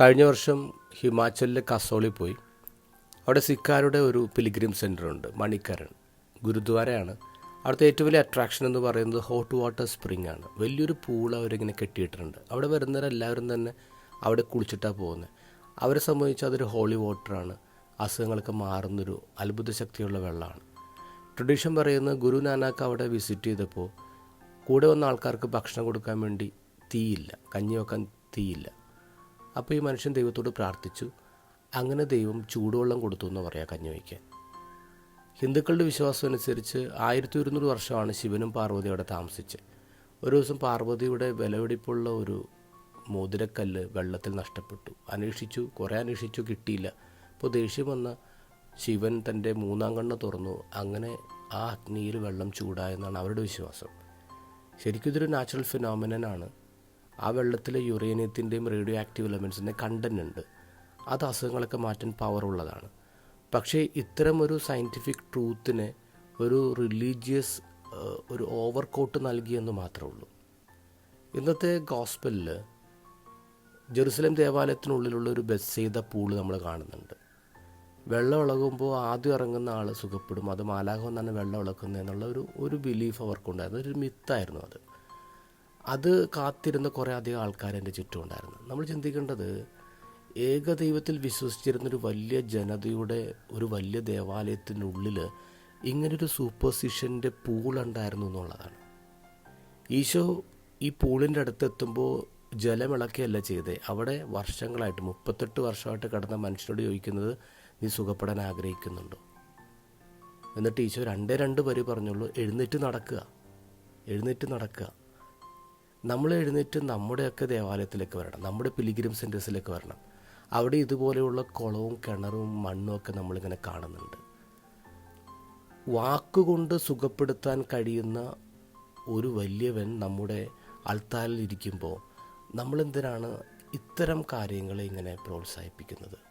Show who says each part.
Speaker 1: കഴിഞ്ഞ വർഷം ഹിമാചലിലെ കസോളിൽ പോയി. അവിടെ സിഖാരുടെ ഒരു പിലിഗ്രിം സെന്റർ ഉണ്ട് മണിക്കരൺ ഗുരുദ്വാരയാണ്. അവിടുത്തെ ഏറ്റവും വലിയ അട്രാക്ഷൻ എന്ന് പറയുന്നത് ഹോട്ട് വാട്ടർ സ്പ്രിംഗ് ആണ്. വലിയൊരു പൂൾ അവരിങ്ങനെ കെട്ടിയിട്ടുണ്ട് അവിടെ വരുന്നവരെല്ലാവരും തന്നെ അവിടെ കുളിച്ചിട്ടാണ് പോകുന്നത് അവരെ സംബന്ധിച്ച് അതൊരു ഹോളി വാട്ടറാണ് അസുഖങ്ങളൊക്കെ മാറുന്നൊരു അത്ഭുത ശക്തിയുള്ള വെള്ളമാണ്. ട്രഡീഷൻ പറയുന്നത് ഗുരു നാനാക്ക് അവിടെ വിസിറ്റ് ചെയ്തപ്പോൾ കൂടെ വന്ന ആൾക്കാർക്ക് ഭക്ഷണം കൊടുക്കാൻ വേണ്ടി തീയില്ല. കഞ്ഞി വെക്കാൻ തീയില്ല. അപ്പോൾ ഈ മനുഷ്യൻ ദൈവത്തോട് പ്രാർത്ഥിച്ചു. അങ്ങനെ ദൈവം ചൂടുവെള്ളം കൊടുത്തു എന്ന് പറയാം കഞ്ഞി വയ്ക്കാൻ ഹിന്ദുക്കളുടെ വിശ്വാസം അനുസരിച്ച് ആയിരത്തി ഒരുന്നൂറ് വർഷമാണ് ശിവനും പാർവതിയും അവിടെ താമസിച്ചത് ഒരു ദിവസം പാർവതിയുടെ വിലവെടിപ്പുള്ള ഒരു മോതിരക്കല്ല് വെള്ളത്തിൽ നഷ്ടപ്പെട്ടു. അന്വേഷിച്ചു കുറേ അന്വേഷിച്ചു കിട്ടിയില്ല. അപ്പോൾ ദേഷ്യം വന്ന ശിവൻ തന്റെ മൂന്നാം കണ്ണ് തുറന്നു. അങ്ങനെ ആ അഗ്നിയിൽ വെള്ളം ചൂടായെന്നാണ് അവരുടെ വിശ്വാസം. ശരിക്കും ഇതൊരു നാച്ചുറൽ ഫിനോമിനനാണ്. ആ വെള്ളത്തിലെ യുറേനിയത്തിന്റെയും റേഡിയോ ആക്റ്റീവ് എലമെൻസിന്റെ കണ്ടന്റ് ഉണ്ട് അത് അസുഖങ്ങളൊക്കെ മാറ്റാൻ പവറുള്ളതാണ് പക്ഷേ ഇത്തരം ഒരു സയന്റിഫിക് ട്രൂത്തിനെ ഒരു റിലീജിയസ് ഒരു ഓവർ കോട്ട് നൽകിയെന്ന് മാത്രമേ ഉള്ളൂ. ഇന്നത്തെ ഗോസ്പലിൽ ജെറുസലേം ദേവാലയത്തിനുള്ളിലുള്ള ഒരു ബസ് ചെയ്ത പൂൾ നമ്മൾ കാണുന്നുണ്ട്. വെള്ളം ഇളകുമ്പോൾ ആദ്യം ഇറങ്ങുന്ന ആൾ സുഖപ്പെടും. അത് മാലാഖം എന്നാണ് വെള്ളം ഇളക്കുന്നത് എന്നുള്ള ഒരു ഒരു ബിലീഫ് അവർക്കുണ്ടായിരുന്നു. ഒരു മിത്തായിരുന്നു അത്. അത് കാത്തിരുന്ന കുറേ അധികം ആൾക്കാർ എന്റെ ചുറ്റും ഉണ്ടായിരുന്നു. നമ്മൾ ചിന്തിക്കേണ്ടത് ഏകദൈവത്തിൽ വിശ്വസിച്ചിരുന്നൊരു വലിയ ജനതയുടെ ഒരു വലിയ ദേവാലയത്തിനുള്ളിൽ ഇങ്ങനൊരു സൂപ്പർസിഷന്റെ പൂളുണ്ടായിരുന്നു എന്നുള്ളതാണ്. ഈശോ ഈ പൂളിന്റെ അടുത്തെത്തുമ്പോൾ ജലമിളക്കുകയല്ല ചെയ്തേ. അവിടെ വർഷങ്ങളായിട്ട് മുപ്പത്തെട്ട് വർഷമായിട്ട് കിടന്ന മനുഷ്യരോട് ചോദിക്കുന്നത് നീ സുഖപ്പെടാൻ ആഗ്രഹിക്കുന്നുണ്ടോ? എന്നിട്ട് ഈശോ രണ്ടേ രണ്ട് പേര് പറഞ്ഞുള്ളൂ എഴുന്നേറ്റ് നടക്കുക എഴുന്നേറ്റ് നടക്കുക. നമ്മൾ എഴുന്നേറ്റ് നമ്മുടെയൊക്കെ ദേവാലയത്തിലേക്ക് വരണം. നമ്മുടെ പിലിഗ്രിം സെന്റേഴ്സിലേക്ക് വരണം. അവിടെ ഇതുപോലെയുള്ള കുളവും കിണറും മണ്ണും ഒക്കെ നമ്മളിങ്ങനെ കാണുന്നുണ്ട്. വാക്കുകൊണ്ട് സുഖപ്പെടുത്താൻ കഴിയുന്ന ഒരു വലിയവൻ നമ്മുടെ അൾത്താലിൽ ഇരിക്കുമ്പോൾ നമ്മളെന്തിനാണ് ഇത്തരം കാര്യങ്ങളെ ഇങ്ങനെ പ്രോത്സാഹിപ്പിക്കുന്നത്?